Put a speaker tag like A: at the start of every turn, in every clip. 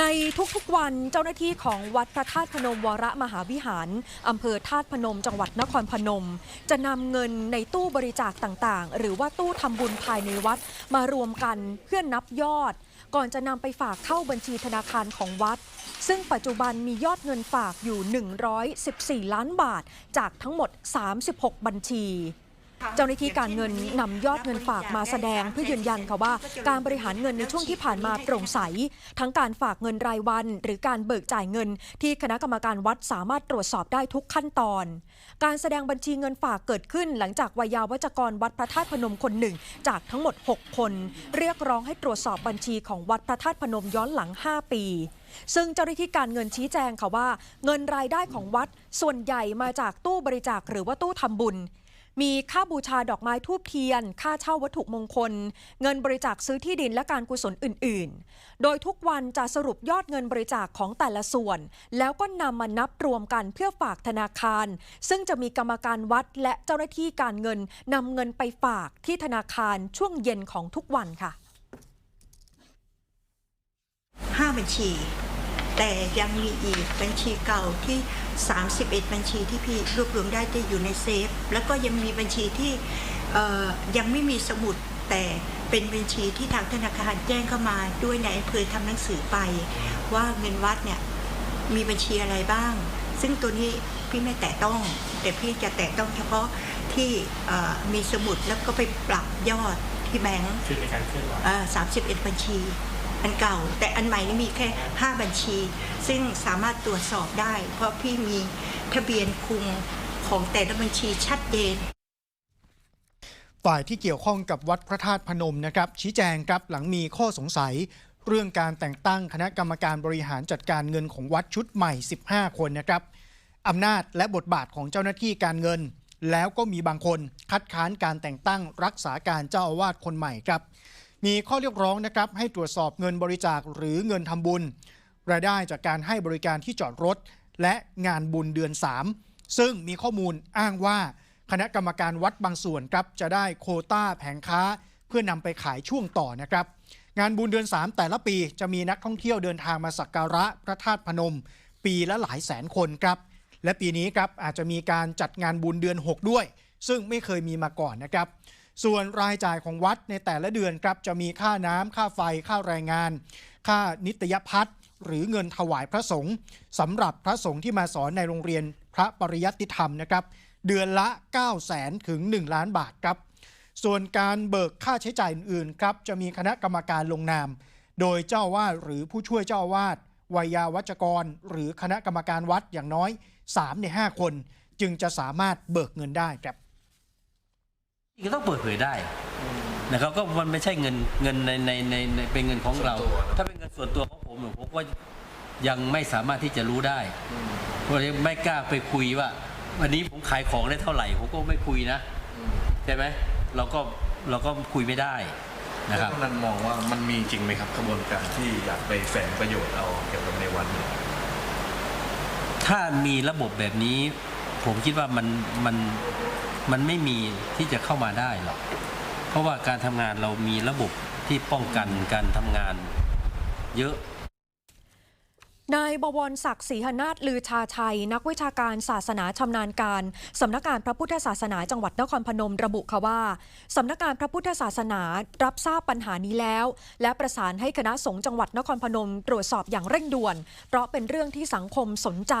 A: ในทุกๆวันเจ้าหน้าที่ของวัดพระธาตุพนมวรมหาวิหารอำเภอธาตุพนม จังหวัดนครพนม จะนำเงินในตู้บริจาคต่างๆ หรือว่าตู้ทำบุญภายในวัดมารวมกันเพื่อนับยอด ก่อนจะนำไปฝากเข้าบัญชีธนาคารของวัด ซึ่งปัจจุบันมียอดเงินฝากอยู่ 114 ล้านบาทจากทั้งหมด 36 บัญชี เจ้าหน้าที่การเงินนำยอดเงินฝากมาแสดงเพื่อยืนยันค่ะว่า การบริหารเงินในช่วงที่ผ่านมาโปร่งใส ทั้งการฝากเงินรายวัน หรือการเบิกจ่ายเงิน ที่คณะกรรมการวัดสามารถตรวจสอบได้ทุกขั้นตอน การแสดงบัญชีเงินฝากเกิดขึ้น หลังจากวัยาวัจกรวัดพระธาตุพนมคนหนึ่ง จากทั้งหมด 6 คน เรียกร้องให้ตรวจสอบบัญชีของวัดพระธาตุพนมย้อนหลัง 5 ปีซึ่งเจ้าหน้าที่การเงินชี้แจงค่ะว่า เงินรายได้ของวัดส่วนใหญ่มาจากตู้บริจาคหรือว่าตู้ทำบุญ มีค่าบูชาดอกไม้ทูบเทียน ค่าเช่าวัตถุมงคล เงินบริจาคซื้อที่ดินและการกุศลอื่น ๆ โดยทุกวันจะสรุปยอดเงินบริจาคของแต่ละส่วน แล้วก็นำมานับรวมกันเพื่อฝากธนาคาร ซึ่งจะมีกรรมการวัดและเจ้าหน้าที่การเงินนำเงินไปฝากที่ธนาคารช่วงเย็นของทุกวันค่ะ
B: ห้าบัญชี แต่ยังมีอีกบัญชีเก่าที่ 31 บัญชีที่พี่รวบรวมได้ที่อยู่ในเซฟ แล้วก็ยังมีบัญชีที่เอ่อยังไม่มีสมุดแต่เป็นบัญชีที่ทางธนาคารแจ้งเข้ามาด้วยในอำเภอทำหนังสือไป ว่าเงินวัดเนี่ยมีบัญชีอะไรบ้าง ซึ่งตัวนี้พี่ไม่แตะต้อง แต่พี่จะแตะต้องเฉพาะที่เอ่อมีสมุดแล้วก็ไปปรับยอดที่แบงก์
C: คือในการเคลื่อนไหว
B: สามสิบเอ็ดบัญชี อันเก่า แต่อันใหม่นี่มีแค่ 5 บัญชี ซึ่งสามารถตรวจสอบได้ เพราะพี่มีทะเบียนคุมของแต่ละบัญชีชัดเจน
D: ฝ่ายที่เกี่ยวข้องกับวัดพระธาตุพนมนะครับ ชี้แจงครับหลังมีข้อสงสัย เรื่องการแต่งตั้งคณะกรรมการบริหารจัดการเงินของวัดชุดใหม่ 15 คนนะครับอำนาจและบทบาทของเจ้าหน้าที่การเงิน แล้วก็มีบางคนคัดค้านการแต่งตั้งรักษาการเจ้าอาวาสคนใหม่ครับ มีข้อเรียกร้องนะครับให้ตรวจสอบเงินบริจาคหรือเงินทำบุญ รายได้จากการให้บริการที่จอดรถ และงานบุญเดือน 3 ซึ่งมีข้อมูลอ้างว่า คณะกรรมการวัดบางส่วนครับจะได้โคต้าแผงค้า เพื่อนำไปขายช่วงต่อนะครับ งานบุญเดือน 3 แต่ละปีจะมีนักท่องเที่ยวเดินทางมาสักการะพระธาตุพนม ปีละหลายแสนคนครับและปีนี้ครับอาจจะมีการจัดงานบุญเดือน 6 ด้วย ซึ่งไม่เคยมีมาก่อนนะครับ ส่วนรายจ่ายของวัดในแต่ละเดือนครับจะมีค่าน้ำค่าไฟค่าแรงงาน ค่านิตยพัฒน์หรือเงินถวายพระสงฆ์สำหรับพระสงฆ์ที่มาสอนในโรงเรียนพระปริยัติธรรมนะครับเดือนละ 9 0 0แสนถึง 1 ล้านบาทครับ ส่วนการเบิกค่าใช้จ่ายอื่นๆครับจะมีคณะกรรมการลงนาม โดยเจ้าวาสหรือผู้ช่วยเจ้าวาสวัยยาวัจกร หรือคณะกรรมการวัดอย่างน้อย 3 ใน 5 คน จึงจะสามารถเบิกเงินได้ครับ
E: ก็ต้องเปิดเผยได้นะครับก็มันไม่ใช่เงินเงินในในในในเป็นเงินของเรา ถ้าเป็นเงินส่วนตัวของผมเนี่ยผมก็ยังไม่สามารถที่จะรู้ได้เพราะฉะนั้นไม่กล้าไปคุยว่า วันนี้ผมขายของได้เท่าไหร่ผมก็ไม่คุยนะใช่ไหมเราก็เราก็คุยไม่ได้นะครับ
C: แล้วกำนันมองว่ามันมีจริงไหมครับขบวนการที่อยากไปแฝงประโยชน์เอาเกี่ยวกับในวันเนี่ย
E: ถ้ามีระบบแบบนี้ ผมคิดว่ามันมันมันไม่มีที่จะเข้ามาได้หรอก เพราะว่าการทำงานเรามีระบบที่ป้องกันการทำงานเยอะ
A: นายบวรศักดิ์ศรีหนาถลือชาชัย นักวิชาการศาสนาชำนาญการ สำนักงานพระพุทธศาสนาจังหวัดนครพนมระบุค่ะว่า สำนักงานพระพุทธศาสนารับทราบปัญหานี้แล้ว และประสานให้คณะสงฆ์จังหวัดนครพนม ตรวจสอบอย่างเร่งด่วน เพราะเป็นเรื่องที่สังคมสนใจ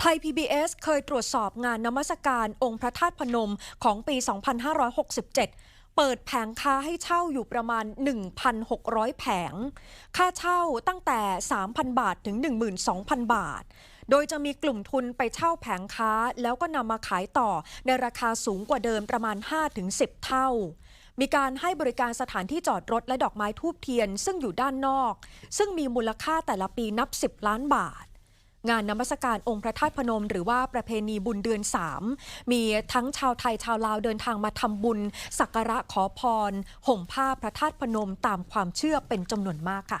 A: ไทย PBS เคยตรวจสอบงานนมัสการองค์พระธาตุพนมของปี 2567 เปิดแผงค้าให้เช่าอยู่ประมาณ 1,600 แผง ค่าเช่าตั้งแต่ 3,000 บาทถึง 12,000 บาท โดยจะมีกลุ่มทุนไปเช่าแผงค้าแล้วก็นำมาขายต่อในราคาสูงกว่าเดิมประมาณ 5-10 เท่ามีการให้บริการสถานที่จอดรถและดอกไม้ทูบเทียน ซึ่งอยู่ด้านนอก ซึ่งมีมูลค่าแต่ละปีนับ 10 ล้านบาท งานนมัสการองค์พระธาตุพนม หรือว่าประเพณีบุญเดือน 3 มีทั้งชาวไทยชาวลาวเดินทางมาทำบุญ สักการะขอพร ห่มผ้าพระธาตุพนมตามความเชื่อเป็นจำนวนมากค่ะ